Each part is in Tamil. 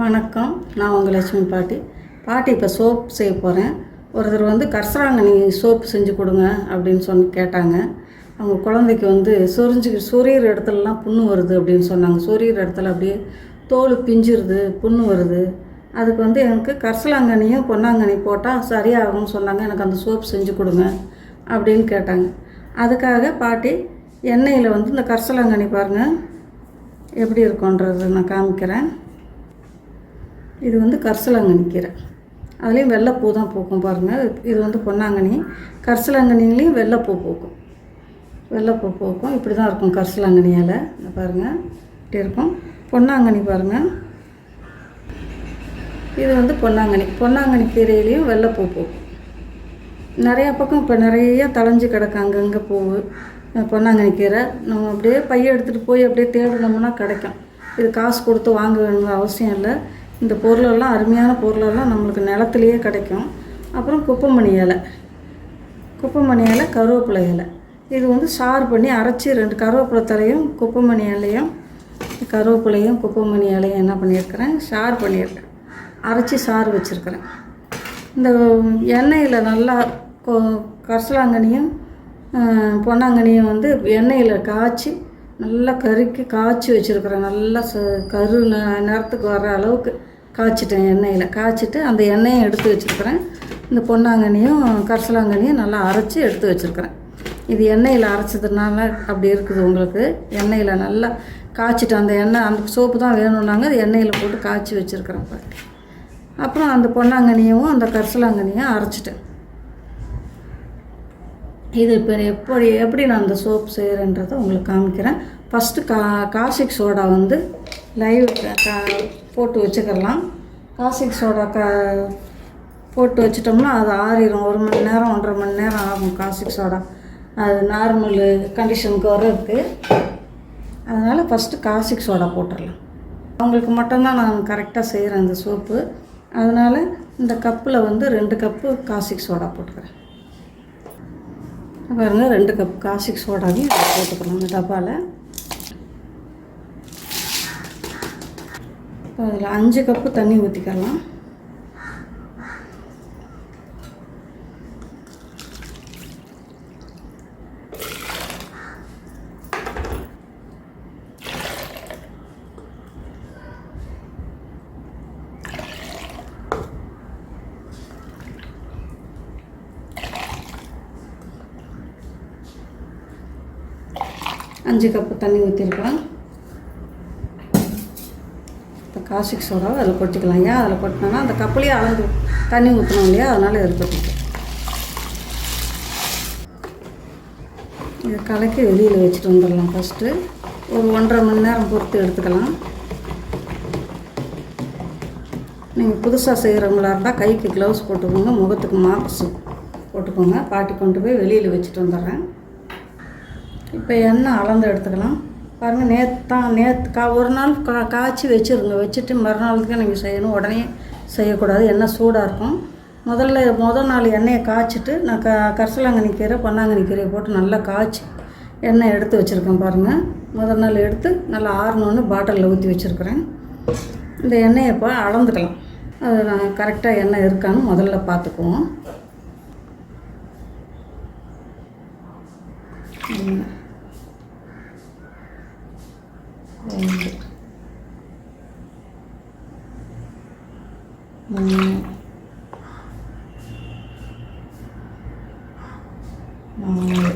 வணக்கம். நான் உங்கள் லட்சுமி பாட்டி. பாட்டி இப்போ சோப் செய்ய போகிறேன் ஒருத்தர் வந்து கர்சராங்கண்ணி சோப்பு செஞ்சு கொடுங்க அப்படின்னு சொன்ன கேட்டாங்க. அவங்க குழந்தைக்கு வந்து சொரிஞ்சு சொரியிற இடத்துலலாம் புண்ணு வருது அப்படின்னு சொன்னாங்க. சொரியிற இடத்துல அப்படியே தோல் பிஞ்சிருது புண்ணு வருது. அதுக்கு வந்து எனக்கு கரிசலாங்கண்ணியும் பொன்னாங்கண்ணி போட்டால் சரியாகும்னு சொன்னாங்க. எனக்கு அந்த சோப் செஞ்சு கொடுங்க அப்படின்னு கேட்டாங்க. அதுக்காக பாட்டி எண்ணெயில் வந்து இந்த கர்சலாங்கண்ணி பாருங்கள் எப்படி இருக்குன்றதை நான் காமிக்கிறேன். இது வந்து கரிசலாங்கண்ணி கீரை அதுலேயும் வெள்ளைப்பூ தான் பூக்கும் பாருங்கள் இது வந்து பொன்னாங்கண்ணி. கரிசலாங்கண்ணிலையும் வெள்ளைப்பூ பூக்கும். வெள்ளைப்பூ பூக்கும். இப்படி தான் இருக்கும் கரிசலாங்கண்ணியால் பாருங்கள் இப்படி இருக்கும். பொன்னாங்கண்ணி பாருங்கள் இது வந்து பொன்னாங்கண்ணி. பொன்னாங்கண்ணி கீரையிலையும் வெள்ளைப்பூ பூக்கும். நிறையா பக்கம் இப்போ நிறைய தளைஞ்சு கிடக்கு அங்கங்கே பூவு. பொன்னாங்கண்ணி கீரை. நம்ம அப்படியே பைய எடுத்துகிட்டு போய் அப்படியே தேடினோம்னா கிடைக்கும். இது காசு கொடுத்து வாங்க வேணுங்கிற அவசியம் இல்லை. இந்த பொருளெல்லாம் அருமையான பொருளெல்லாம் நம்மளுக்கு நிலத்துலையே கிடைக்கும். அப்புறம் குப்பைமணி இலை. குப்பைமணி இலை கருவேப்பிலை இலை. இது வந்து சாறு பண்ணி அரைச்சி ரெண்டு கருவேப்பிலை தலையும் குப்பைமணி இலையும் கருவேப்பிலையும் குப்பைமணி இலையும் என்ன பண்ணியிருக்கிறேன்? சாறு பண்ணியிருக்கேன். அரைச்சி சாறு வச்சுருக்கிறேன். இந்த எண்ணெயில் நல்லா கொ கரிசலாங்கண்ணியும் பொன்னாங்கண்ணியும் வந்து எண்ணெயில் காய்ச்சி நல்லா கருக்கி காய்ச்சி வச்சுருக்குறேன். நல்லா ச கரு ந- வர அளவுக்கு. காய்ச்சிட்டேன் எண்ணெயில். காய்ச்சிட்டு அந்த எண்ணெயை எடுத்து வச்சுருக்கிறேன். இந்த பொன்னாங்கண்ணியும் கரிசலாங்கண்ணியும் நல்லா அரைச்சி எடுத்து வச்சுருக்கிறேன். இது எண்ணெயில் அரைச்சதுனால அப்படி இருக்குது உங்களுக்கு. எண்ணெயில் நல்லா காய்ச்சிட்டு அந்த எண்ணெய் அந்த சோப்பு தான் வேணும்னாங்க அது எண்ணெயில் போட்டு காய்ச்சி வச்சுருக்கிறேன் அப்புறம் அந்த பொன்னாங்கண்ணியும் அந்த கரிசலாங்கண்ணியும் அரைச்சிட்டேன். இது இப்போ எப்படி எப்படி நான் அந்த சோப்பு செய்கிறேன்றதை உங்களுக்கு காமிக்கிறேன். ஃபஸ்ட்டு கா காசிக் சோடா வந்து லைவ் கா போட்டு வச்சுக்கலாம் காசிக் சோடா க போட்டு வச்சிட்டோம்னா அது ஆறிடும் ஒரு மணி நேரம் ஒன்றரை மணி நேரம் ஆகும் காசிக் சோடா. அது நார்மல் கண்டிஷனுக்கு வர்றதுக்கு. அதனால் ஃபஸ்ட்டு காசிக் சோடா போட்டுடலாம். அவங்களுக்கு மட்டும்தான் நான் கரெக்டாக செய்கிறேன் இந்த சோப்பு. அதனால் இந்த கப்பில் வந்து ரெண்டு கப்பு காசிக் சோடா போட்டுக்கிறேன். பாருங்கள் ரெண்டு கப் காசிக் சோடாவையும் போட்டுக்கணும் இந்த டப்பாவில் இப்போ அதில் அஞ்சு கப்பு தண்ணி ஊற்றிக்கலாம் அஞ்சு கப்பு தண்ணி ஊற்றிருக்கலாம் இப்போ காசிக் சோடாவை அதில் கொட்டிக்கலாம் ஏன் அதில் கொட்டினோன்னா அந்த கப்புலேயே அளந்து தண்ணி ஊற்றணும் இல்லையா? அதனால் இதில் கொட்டிக்கலாம் இதை கலக்கி வெளியில் வச்சுட்டு வந்துடலாம் ஃபஸ்ட்டு ஒரு ஒன்றரை மணி நேரம் பொறுத்து எடுத்துக்கலாம். நீங்கள் புதுசாக செய்கிறவங்களா இருந்தால் கைக்கு க்ளவுஸ் போட்டுக்கோங்க முகத்துக்கு மாஸ்க் போட்டுக்கோங்க. பாட்டி கொண்டு போய் வெளியில் வச்சுட்டு வந்துடுறேன். இப்போ எண்ணெய் அளந்து எடுத்துக்கலாம். பாருங்கள் நேற்று தான் நேற்று கா ஒரு நாள் கா காய்ச்சி வச்சுருங்க. வச்சுட்டு மறுநாளுக்கு நீங்கள் செய்யணும். உடனே செய்யக்கூடாது. எண்ணெய் சூடாக இருக்கும். முதல்ல முதல் நாள் எண்ணெயை காய்ச்சிட்டு நான் க கரிசலாங்கண்ணி கீரை பொன்னாங்கண்ணி கீரையை போட்டு நல்லா காய்ச்சி எண்ணெய் எடுத்து வச்சுருக்கேன் பாருங்கள் முதல் நாள் எடுத்து நல்லா ஆறணுன்னு பாட்டிலில் ஊற்றி வச்சுருக்கிறேன். இந்த எண்ணெயை இப்போ அளந்துக்கலாம். அது நான் கரெக்டாக எண்ணெய் இருக்கான்னு முதல்ல பார்த்துக்குவோம். ஒன்று ரெண்டு மூணு நாலு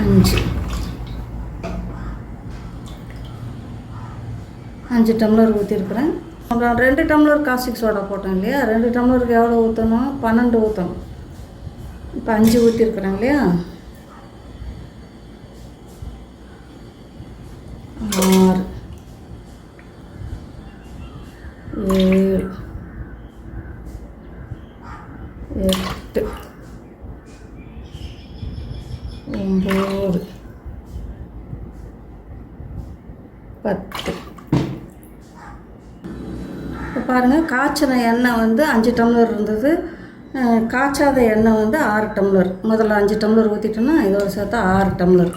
அஞ்சு அஞ்சு டம்ளர் ஊற்றிருக்குறேன் அப்புறம் ரெண்டு டம்ளர் காசிக் சோடா போட்டேன் இல்லையா ரெண்டு டம்ளருக்கு எவ்வளோ ஊற்றணும் பன்னெண்டு ஊற்றணும் இப்போ அஞ்சு ஊற்றிருக்குறேன் இல்லையா பத்து. இப்போ பாருங்கள் காய்ச்சின எண்ணெய் வந்து அஞ்சு டம்ளர் இருந்தது. காய்ச்சாத எண்ணெய் வந்து ஆறு டம்ளர். முதல்ல அஞ்சு டம்ளர் ஊற்றிட்டோன்னா இதோட சேர்த்தா ஆறு டம்ளர்.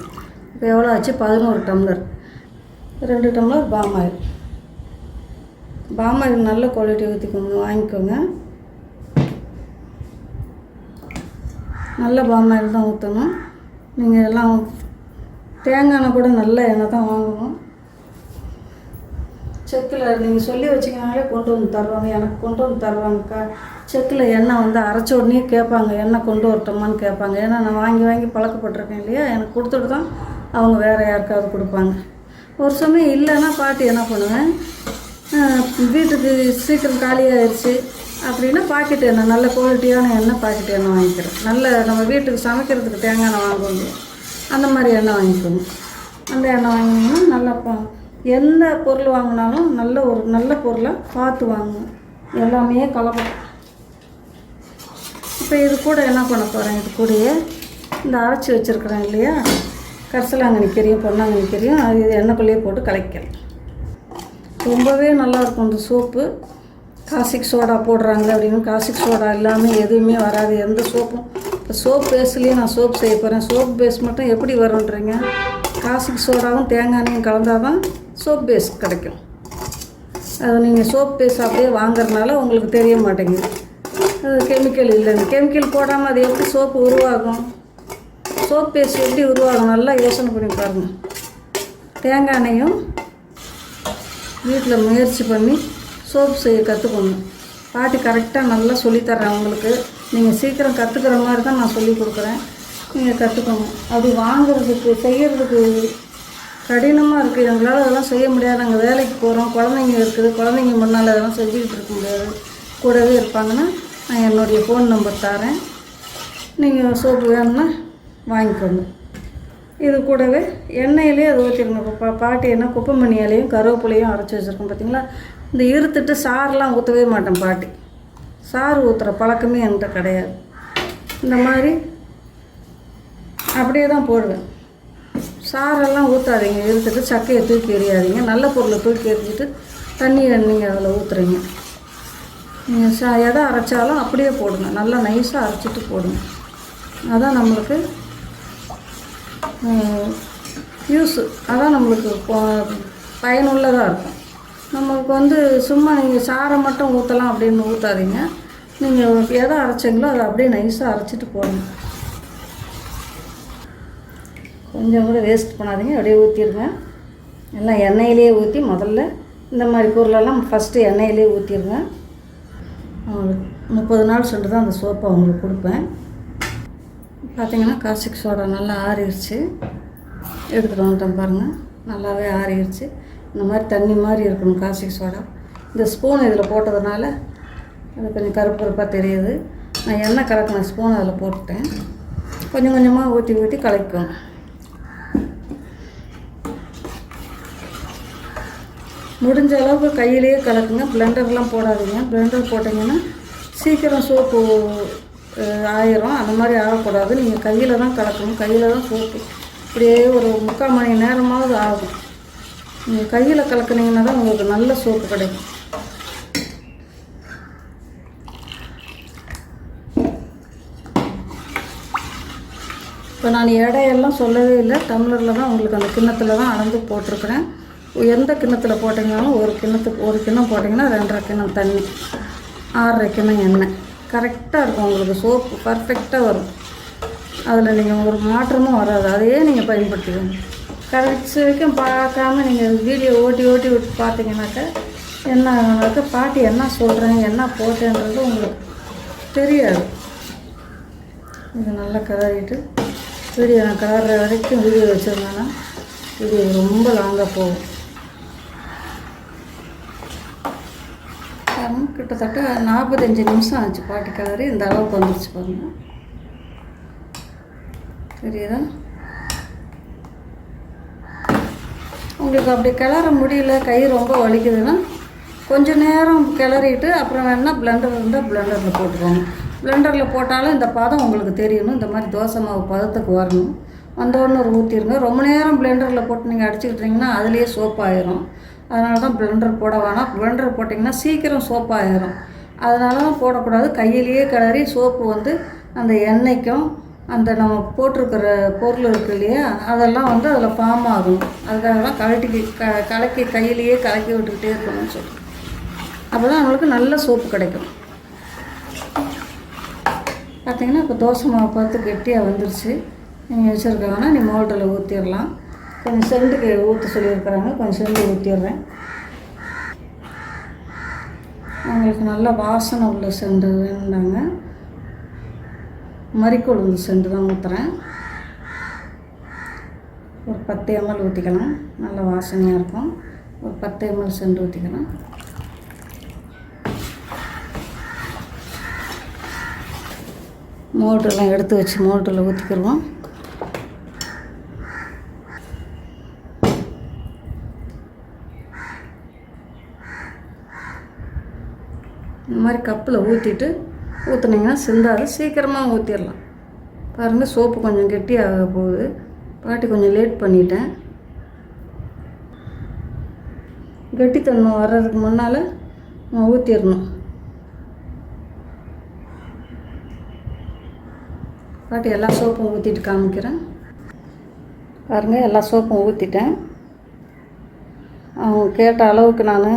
இப்போ எவ்வளோ ஆச்சு? பதினோரு டம்ளர். ரெண்டு tumbler palm oil. Oil palm oil நல்ல குவாலிட்டி ஊற்றிக்கோங்க வாங்கிக்கோங்க. நல்ல பாமாயில் தான் ஊற்றணும் நீங்கள் எல்லாம் தேங்காய் எண்ணெய் கூட நல்ல எண்ணெய் தான் வாங்கணும். செக்கில் நீங்கள் சொல்லி வச்சிங்கனாலே கொண்டு வந்து தருவாங்க. எனக்கு கொண்டு வந்து தருவாங்கக்கா. செக்கில் எண்ணெய் வந்து அரைச்ச உடனே கேட்பாங்க எண்ணெய் கொண்டு வரட்டுமான்னு கேட்பாங்க. ஏன்னா நான் வாங்கி வாங்கி பழக்கப்பட்டிருக்கேன் இல்லையா? எனக்கு கொடுத்துட்டு தான் அவங்க வேறு யாருக்காவது கொடுப்பாங்க. ஒரு சமயம் இல்லைன்னா பாட்டி என்ன பண்ணுவேன் வீட்டுக்கு சீக்கிரம் காலியாகிடுச்சு அப்படின்னா பாக்கெட் எண்ணெய் நல்ல குவாலிட்டியான எண்ணெய் பாக்கெட் எண்ணெய் வாங்கிக்கிறேன். நல்ல நம்ம வீட்டுக்கு சமைக்கிறதுக்கு தேங்காய் எண்ணெய் வாங்குவோம் அந்த மாதிரி எண்ணெய் வாங்கிக்கணும். அந்த எண்ணெய் வாங்கினோம்னா நல்லா பா எந்த பொருள் வாங்கினாலும் நல்ல ஒரு நல்ல பொருளாக பார்த்து வாங்கணும் எல்லாமே கலப்படம் இப்போ இது கூட என்ன பண்ண போகிறேன் இது கூடயே இந்த அரைச்சி வச்சுருக்குறேன் இல்லையா? கரிசலாங்கண்ணி கறியும் பொன்னாங்கண்ணி கறியும் அது இது எண்ணெய்க்குள்ளேயே போட்டு கலக்கிறேன். ரொம்பவே நல்லாயிருக்கும் இந்த சோப்பு. காசிக் சோடா போடுறாங்க அப்படின்னு காசிக் சோடா இல்லாமல் எதுவுமே வராது. எந்த சோப்பும். இப்போ சோப் பேஸ்லேயே நான் சோப் செய்ய போகிறேன் சோப் பேஸ் மட்டும் எப்படி வரும்ன்றீங்க? காசிக் சோடாவும் தேங்காய் எண்ணெயும் கலந்தால் தான் சோப் பேஸ் கிடைக்கும். அது நீங்கள் சோப் பேஸ் அப்படியே வாங்குறதுனால உங்களுக்கு தெரிய மாட்டேங்குது. அது கெமிக்கல் இல்லைங்க கெமிக்கல் போடாமல் அது எப்படி சோப்பு உருவாகும்? சோப் பேஸ்ட் எப்படி உருவாகும்? நல்லா யோசனை பண்ணி பாருங்கள் தேங்காய் எண்ணெயும் வீட்டில் முயற்சி பண்ணி சோப் செய்ய கற்றுக்கணும் பாட்டி கரெக்டாக நல்லா சொல்லித்தர்றேன் உங்களுக்கு. நீங்கள் சீக்கிரம் கற்றுக்கிற மாதிரி தான் நான் சொல்லி கொடுக்குறேன். நீங்கள் கற்றுக்கணும் அது வாங்குறதுக்கு செய்கிறதுக்கு கடினமாக இருக்குது எங்களால் அதெல்லாம் செய்ய முடியாது. நாங்கள் வேலைக்கு போகிறோம் குழந்தைங்க இருக்குது. குழந்தைங்க முன்னால் அதெல்லாம் செஞ்சுக்கிட்டு இருக்க முடியாது. கூடவே இருப்பாங்கன்னா நான் என்னுடைய ஃபோன் நம்பர் தரேன். நீங்கள் சோப்பு வேணும்னா வாங்கிக்கோங்க. இது கூடவே எண்ணெயிலே அது ஊற்றிருங்க பா பாட்டி என்ன குப்பைமணி கருவேப்பிலையும் அரைச்சி வச்சுருக்கோம் பார்த்தீங்களா இந்த இருத்துட்டு சாரெலாம் ஊற்றவே மாட்டேன் பாட்டி. சாறு ஊற்றுற பழக்கமே என்கிட்ட கிடையாது. இந்த மாதிரி அப்படியே தான் போடுவேன். சாரெல்லாம் ஊற்றாதீங்க எடுத்துட்டு சக்கையை தூக்கி எறியாதீங்க. நல்ல பொருளை தூக்கி எறிஞ்சிட்டு தண்ணியை நீங்கள் அதில் ஊற்றுறீங்க நீங்கள் சா எதை அரைச்சாலும் அப்படியே போடுங்க. நல்லா நைஸாக அரைச்சிட்டு போடுங்க. அதான் நம்மளுக்கு யூஸு அதான் நம்மளுக்கு பயனுள்ளதாக இருக்கும். நம்மளுக்கு வந்து சும்மா நீங்கள் சாரை மட்டும் ஊற்றலாம் அப்படின்னு ஊற்றாதீங்க நீங்கள் எதை அரைச்சிங்களோ அதை அப்படியே நைஸாக அரைச்சிட்டு போடுங்க. கொஞ்சம் கூட வேஸ்ட் பண்ணாதீங்க அப்படியே ஊற்றிடுங்க எல்லாம் எண்ணெயிலேயே ஊற்றி முதல்ல இந்த மாதிரி பொருளெல்லாம் ஃபஸ்ட்டு எண்ணெயிலே ஊற்றிடுங்க அவங்களுக்கு முப்பது நாள் சென்று தான் அந்த சோப்பை அவங்களுக்கு கொடுப்பேன். பார்த்தீங்கன்னா காசிக் சோடா நல்லா ஆறிடுச்சு எடுத்துகிட்டு வந்துட்டேன் பாருங்கள் நல்லாவே ஆறிடுச்சு இந்த மாதிரி தண்ணி மாதிரி இருக்கணும் காசிக் சோடா. இந்த ஸ்பூன் இதில் போட்டதுனால அது கொஞ்சம் கருப்பு கருப்பாக தெரியுது. நான் எண்ணெய் கலக்கின ஸ்பூன் அதில் போட்டுட்டேன். கொஞ்சம் கொஞ்சமாக ஊற்றி ஊற்றி கலக்கணும் முடிஞ்ச அளவுக்கு கையிலேயே கலக்குங்க. பிளெண்டர்லாம் போடாதீங்க. பிளெண்டர் போட்டிங்கன்னா சீக்கிரம் சோப்பு ஆயிரும். அந்த மாதிரி ஆகக்கூடாது நீங்கள் கையில் தான் கலக்கணும். கையில் தான் சோப்பு இப்படியே ஒரு முக்கால் மணி நேரமாவது ஆகும். நீங்கள் கையில் கலக்குனீங்கன்னா தான் உங்களுக்கு நல்ல சோப்பு கிடைக்கும். இப்போ நான் எடையெல்லாம் சொல்லவே இல்லை. டம்ளரில் தான் உங்களுக்கு அந்த கிண்ணத்தில் தான் அளந்து போட்டிருக்கிறேன். எந்த கிண்ணத்தில் போட்டிங்கனாலும் ஒரு கிண்ணத்துக்கு ஒரு கிண்ணம் போட்டிங்கன்னா ரெண்டரை கிண்ணம் தண்ணி ஆறரை கிண்ணம் எண்ணெய். கரெக்டாக இருக்கும் உங்களுக்கு சோப்பு பர்ஃபெக்டாக வரும். அதில் நீங்கள் ஒரு மாற்றமும் வராது. அதையே நீங்கள் பயன்படுத்திக்கணும் கடைசி வரைக்கும் பார்க்காம நீங்கள் வீடியோ ஓட்டி ஓட்டி விட்டு பார்த்தீங்கன்னாக்கா என்ன ஆகுனாக்கா பாட்டி என்ன சொல்கிறேன் என்ன போட்டேன்றது உங்களுக்கு தெரியாது. இது நல்லா கிளறிட்டு வீடியோ நான் கிளற வரைக்கும் வீடியோ வச்சுருந்தேன்னா வீடியோ ரொம்ப லாங்காக போகும். பாருங்க, கிட்டத்தட்ட நாற்பத்தஞ்சு நிமிஷம் ஆச்சு பாட்டி கிளறி இந்த அளவுக்கு வந்துருச்சு பாருங்க. தெரியுதா? உங்களுக்கு அப்படி கிளற முடியல கை ரொம்ப வலிக்குதுன்னா கொஞ்சம் நேரம் கிளறிட்டு அப்புறம் வேணால் பிளெண்டர் இருந்தால் பிளெண்டரில் போட்டுக்கோங்க. பிளெண்டரில் போட்டாலும் இந்த பதம் உங்களுக்கு தெரியணும். இந்த மாதிரி தோசை மாவு பதத்துக்கு வரணும். வந்தோடனே ஒரு ஊற்றிருங்க ரொம்ப நேரம் பிளெண்டரில் போட்டு நீங்கள் அடிச்சுக்கிட்டீங்கன்னா அதுலேயே சோப் ஆயிரும். அதனால தான் பிளெண்டர் போட வேணாம். பிளெண்டர் போட்டிங்கன்னா சீக்கிரம் சோப்பாகிடும் அதனால தான் போடக்கூடாது. கையிலேயே கிளறி சோப்பு வந்து அந்த எண்ணெய்க்கும் அந்த நம்ம போட்டிருக்கிற பொருள் இருக்கு இல்லையா அதெல்லாம் வந்து அதில் ஃபார்ம் ஆகும். அதுக்காக தான் கலட்டி க கலக்கி கையிலேயே கலக்கி விட்டுக்கிட்டே இருக்கணும்னு சொல்லி அப்போ தான் நம்மளுக்கு நல்ல சோப்பு கிடைக்கும். பார்த்தீங்கன்னா இப்போ தோசை மாவு பார்த்து கெட்டியாக வந்துருச்சு. நீங்கள் வச்சுருக்காங்கன்னா நீ மோல்டில் ஊற்றிடலாம் கொஞ்சம் செண்டுக்கு ஊற்ற சொல்லியிருக்கிறாங்க. கொஞ்சம் செண்டு ஊற்றிடுறேன் அவங்களுக்கு நல்ல வாசனை உள்ள செண்டு வேணுனாங்க மறிக்கொழுந்து செண்டு தான் ஊற்றுறேன் ஒரு பத்து எம்எல் ஊற்றிக்கலாம் நல்ல வாசனையாக இருக்கும். ஒரு பத்து எம்எல் செண்டு ஊற்றிக்கலாம் மோட்டரெல்லாம் எடுத்து வச்சு மோட்டரில் ஊற்றிக்கிடுவோம் இந்த மாதிரி கப்பில் ஊற்றிட்டு ஊற்றுனீங்கன்னா சிந்தாது. சீக்கிரமாக ஊற்றிடலாம் பாருங்கள் சோப்பு கொஞ்சம் கெட்டியாக போகுது. பாட்டி கொஞ்சம் லேட் பண்ணிட்டேன். கெட்டித்தன்மை வர்றதுக்கு முன்னால் ஊற்றிடணும் பாட்டி எல்லா சோப்பும் ஊற்றிட்டு காமிக்கிறேன். பாருங்கள் எல்லா சோப்பும் ஊற்றிட்டேன் அவங்க கேட்ட அளவுக்கு நான்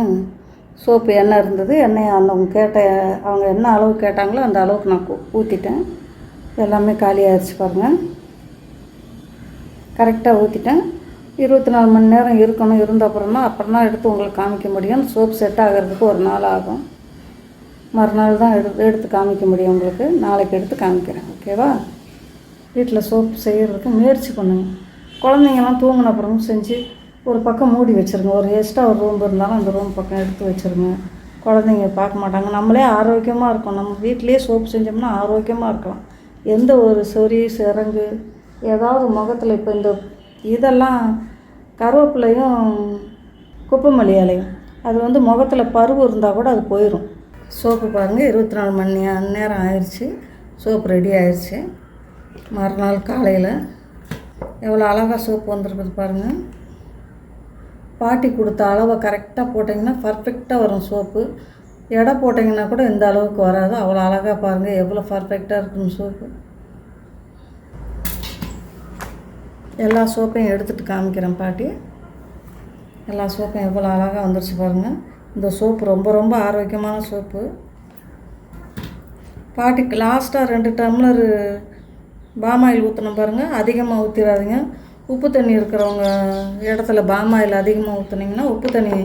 சோப்பு எண்ணெய் இருந்தது எண்ணெய் அந்த அவங்க கேட்ட அவங்க என்ன அளவு கேட்டாங்களோ அந்த அளவுக்கு நான் ஊற்றிட்டேன் எல்லாமே காலியாகிடுச்சு பாருங்கள் கரெக்டாக ஊற்றிட்டேன் இருபத்தி நாலு மணி நேரம் இருக்கணும் இருந்த அப்புறமா அப்புறம் தான் எடுத்து உங்களுக்கு காமிக்க முடியும். சோப் செட் ஆகிறதுக்கு ஒரு நாள் ஆகும். மறுநாள் தான் எடுத்து எடுத்து காமிக்க முடியும் உங்களுக்கு. நாளைக்கு எடுத்து காமிக்கிறேன் ஓகேவா? வீட்டில் சோப்பு செய்கிறதுக்கு முயற்சி பண்ணுங்கள் குழந்தைங்கெல்லாம் தூங்கின அப்புறமும் செஞ்சு ஒரு பக்கம் மூடி வச்சுருங்க. ஒரு எக்ஸ்ட்ரா ஒரு ரூம் இருந்தாலும் அந்த ரூம் பக்கம் எடுத்து வச்சுருங்க. குழந்தைங்க பார்க்க மாட்டாங்க. நம்மளே ஆரோக்கியமாக இருக்கும் நம்ம வீட்டிலேயே சோப்பு செஞ்சோம்னா ஆரோக்கியமாக இருக்கலாம். எந்த ஒரு சொறி சிறங்கு ஏதாவது முகத்தில் இப்போ இந்த இதெல்லாம் கருவேப்பிலையும் குப்பைமல்லி இலையும் அது வந்து முகத்தில் பருவு இருந்தால் கூட அது போயிடும் சோப்பு பாருங்கள் இருபத்தி நாலு மணி நேரம் ஆயிடுச்சு சோப்பு ரெடி ஆயிடுச்சு மறுநாள் காலையில் எவ்வளோ அழகாக சோப்பு வந்திருக்குது பாருங்கள் பாட்டி கொடுத்த அளவை கரெக்டாக போட்டிங்கன்னா பர்ஃபெக்டாக வரும் சோப்பு. எடை போட்டிங்கன்னா கூட இந்த அளவுக்கு வராது. அவ்வளோ அழகாக பாருங்கள் எவ்வளோ பர்ஃபெக்டாக இருக்கும் சோப்பு. எல்லா சோப்பையும் எடுத்துகிட்டு காமிக்கிறேன் பாட்டி. எல்லா சோப்பும் எவ்வளோ அழகாக வந்துருச்சு பாருங்கள் இந்த சோப்பு ரொம்ப ரொம்ப ஆரோக்கியமான சோப்பு. பாட்டிக்கு லாஸ்ட்டாக ரெண்டு டம்ளர் பாமாயில் ஊற்றணும் பாருங்கள் அதிகமாக ஊற்றிடாதீங்க உப்பு தண்ணி இருக்கிறவங்க இடத்துல பாமாயில் அதிகமாக ஊற்றுனீங்கன்னா உப்பு தண்ணி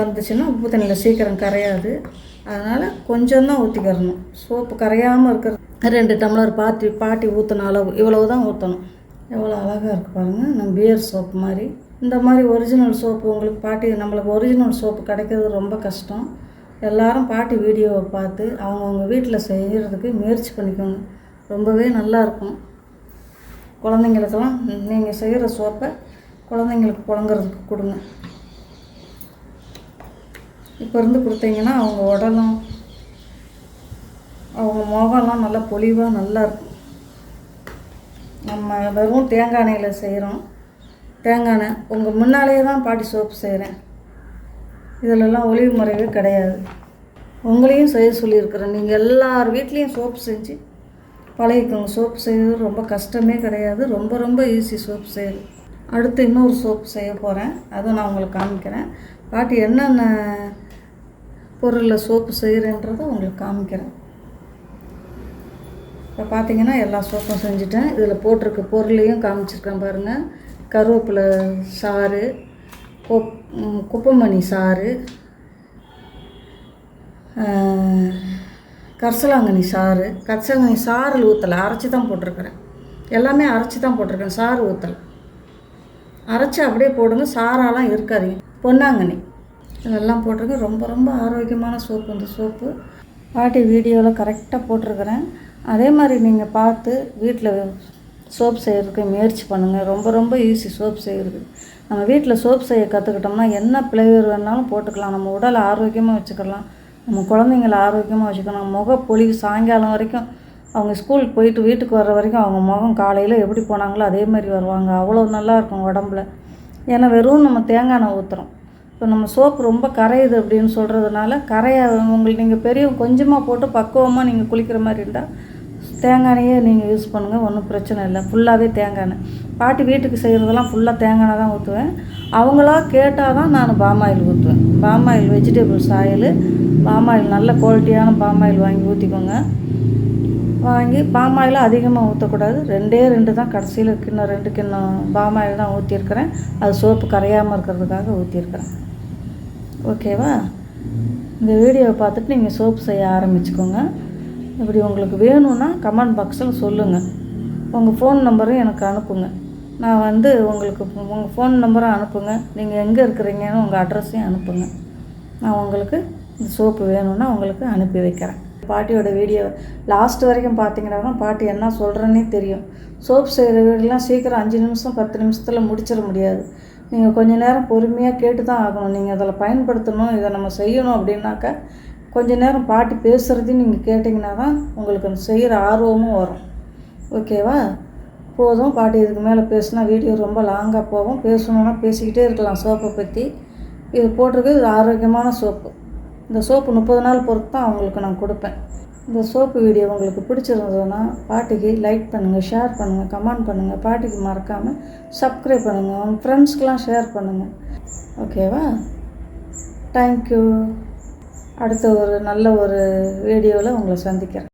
வந்துச்சுன்னா உப்பு தண்ணியில் சீக்கிரம் கரையாது. அதனால் கொஞ்சம் தான் ஊற்றிக்கிறணும் சோப்பு கரையாமல் இருக்கிற ரெண்டு டம்ளர் பாத்தி பாட்டி ஊற்றின அளவு இவ்வளவு தான் ஊற்றணும் எவ்வளோ அழகாக இருக்குது பாருங்கள் நம்ம பியர் சோப்பு மாதிரி. இந்த மாதிரி ஒரிஜினல் சோப்பு உங்களுக்கு பாட்டி நம்மளுக்கு ஒரிஜினல் சோப்பு கிடைக்கிறது ரொம்ப கஷ்டம். எல்லாரும் பாட்டி வீடியோவை பார்த்து அவங்கவுங்க வீட்டில் செய்கிறதுக்கு முயற்சி பண்ணிக்கோங்க. ரொம்பவே நல்லாயிருக்கும் குழந்தைங்களுக்கெல்லாம் நீங்கள் செய்கிற சோப்பை குழந்தைங்களுக்கு புழங்குறதுக்கு கொடுங்க. இப்போ இருந்து கொடுத்தீங்கன்னா அவங்க உடலும் அவங்க முகம்லாம் நல்லா பொலிவாக நல்லா இருக்கும். நம்ம வெறும் தேங்காய் எண்ணெயில் செய்கிறோம் தேங்காய் எண்ணெய் உங்கள் முன்னாலேயே தான் பாட்டி சோப்பு செய்கிறேன் இதிலெல்லாம் ஒளிவு முறைகள் கிடையாது. உங்களையும் செய்ய சொல்லியிருக்கிறேன். நீங்கள் எல்லார் வீட்லேயும் சோப்பு செஞ்சு பழகிக்கோங்க. சோப்பு செய்கிறது ரொம்ப கஷ்டமே கிடையாது. ரொம்ப ரொம்ப ஈஸி சோப்பு செய்யுது அடுத்து இன்னொரு சோப்பு செய்ய போகிறேன் அதுவும் நான் உங்களுக்கு காமிக்கிறேன். பாட்டி என்னென்ன பொருளில் சோப்பு செய்கிறேன்றதை உங்களுக்கு காமிக்கிறேன். இப்போ பார்த்தீங்கன்னா எல்லா சோப்பும் செஞ்சுட்டேன். இதில் போட்டிருக்க பொருளையும் காமிச்சிருக்கேன் பாருங்கள் கருவேப்பிலை சாறு கொப் குப்பமணி குப்பைமணி சாறு கரிசலாங்கண்ணி சாறு கரிசலாங்கண்ணி சாறில் ஊற்றலை அரைச்சி தான் போட்டிருக்கிறேன். எல்லாமே அரைச்சி தான் போட்டிருக்கேன் சாறு ஊற்றலை அரைச்சி அப்படியே போடுங்க. சாராலாம் இருக்காதீங்க பொன்னாங்கண்ணி. இதெல்லாம் போட்டிருக்கேன். ரொம்ப ரொம்ப ஆரோக்கியமான சோப்பு. இந்த சோப்பு பாட்டி வீடியோவில் கரெக்டாக போட்டிருக்கிறேன். அதே மாதிரி நீங்கள் பார்த்து வீட்டில் சோப் செய்கிறதுக்கு முயற்சி பண்ணுங்கள் ரொம்ப ரொம்ப ஈஸி சோப் செய்கிறது நம்ம வீட்டில் சோப் செய்ய கற்றுக்கிட்டோம்னா என்ன ஃப்ளேவர் வேணாலும் போட்டுக்கலாம். நம்ம உடலை ஆரோக்கியமாக வச்சுக்கலாம். நம்ம குழந்தைங்கள ஆரோக்கியமாக வச்சுக்கணும். முகப்பொழிவு சாயங்காலம் வரைக்கும் அவங்க ஸ்கூலுக்கு போயிட்டு வீட்டுக்கு வர்ற வரைக்கும் அவங்க முகம் காலையில் எப்படி போனாங்களோ அதே மாதிரி வருவாங்க. அவ்வளோ நல்லாயிருக்கும் உடம்புல. ஏன்னா வெறும் நம்ம தேங்காய் எண்ணெய் ஊற்றுறோம் இப்போ நம்ம சோப்பு ரொம்ப கரையுது அப்படின்னு சொல்கிறதுனால கரைய உங்களுக்கு நீங்கள் பெரிய கொஞ்சமாக போட்டு பக்குவமாக நீங்கள் குளிக்கிற மாதிரி இருந்தால் தேங்காய் எண்ணெயே நீங்கள் யூஸ் பண்ணுங்கள் ஒன்றும் பிரச்சனை இல்லை. ஃபுல்லாகவே தேங்காய் எண்ணெய். பாட்டி வீட்டுக்கு செய்கிறதெல்லாம் ஃபுல்லாக தேங்காய் எண்ணெய் தான் ஊற்றுவேன் அவங்களா கேட்டால் தான் நான் பாமாயில் ஊற்றுவேன் பாமாயில் வெஜிடபிள்ஸ் ஆயில் பாமாயில் நல்ல குவாலிட்டியான பாமாயில் வாங்கி ஊற்றிக்கோங்க வாங்கி பாமாயில் அதிகமாக ஊற்றக்கூடாது ரெண்டே ரெண்டு தான் கடைசியில் கிண்ணம் ரெண்டு கிண்ணம் பாமாயில் தான் ஊற்றிருக்கிறேன் அது சோப்பு கரையாமல் இருக்கிறதுக்காக ஊற்றிருக்கிறேன் ஓகேவா இந்த வீடியோவை பார்த்துட்டு நீங்கள் சோப்பு செய்ய ஆரம்பிச்சுக்கோங்க. இப்படி உங்களுக்கு வேணும்னா கமெண்ட் பாக்ஸில் சொல்லுங்கள் உங்கள் ஃபோன் நம்பரும் எனக்கு அனுப்புங்க. நான் வந்து உங்களுக்கு உங்கள் ஃபோன் நம்பரும் அனுப்புங்க. நீங்கள் எங்கே இருக்கிறீங்கன்னு உங்கள் அட்ரஸையும் அனுப்புங்க. நான் உங்களுக்கு இந்த சோப்பு வேணும்னா உங்களுக்கு அனுப்பி வைக்கிறேன். பாட்டியோட வீடியோ லாஸ்ட் வரைக்கும் பார்த்தீங்கன்னா தான் பாட்டி என்ன சொல்கிறேன்னே தெரியும். சோப் செய்கிற வீடெலாம் சீக்கிரம் அஞ்சு நிமிஷம் பத்து நிமிஷத்தில் முடிச்சிட முடியாது. நீங்கள் கொஞ்ச நேரம் பொறுமையாக கேட்டு தான் ஆகணும். நீங்கள் அதில் பயன்படுத்தணும் இதை நம்ம செய்யணும் அப்படின்னாக்கா கொஞ்ச நேரம் பாட்டி பேசுகிறதையும் நீங்கள் கேட்டிங்கன்னா தான் உங்களுக்கு அந்த செய்கிற ஆர்வமும் வரும். ஓகேவா போதும். பாட்டி இதுக்கு மேலே பேசினா வீடியோ ரொம்ப லாங்காக போகும். பேசணுன்னா பேசிக்கிட்டே இருக்கலாம் சோப்பை பற்றி இது போட்டிருக்கு இது ஆரோக்கியமான சோப்பு. இந்த சோப்பு முப்பது நாள் பொறுத்து தான் அவங்களுக்கு நான் கொடுப்பேன். இந்த சோப்பு வீடியோ உங்களுக்கு பிடிச்சிருந்ததுன்னா பாட்டிக்கு லைக் பண்ணுங்கள் ஷேர் பண்ணுங்கள் கமெண்ட் பண்ணுங்கள் பாட்டிக்கு மறக்காமல் சப்ஸ்கிரைப் பண்ணுங்கள் உங்கள் ஃப்ரெண்ட்ஸ்க்கெலாம் ஷேர் பண்ணுங்கள் ஓகேவா? தேங்க்யூ அடுத்த ஒரு நல்ல ஒரு வீடியோவில் உங்களை சந்திக்கிறேன்.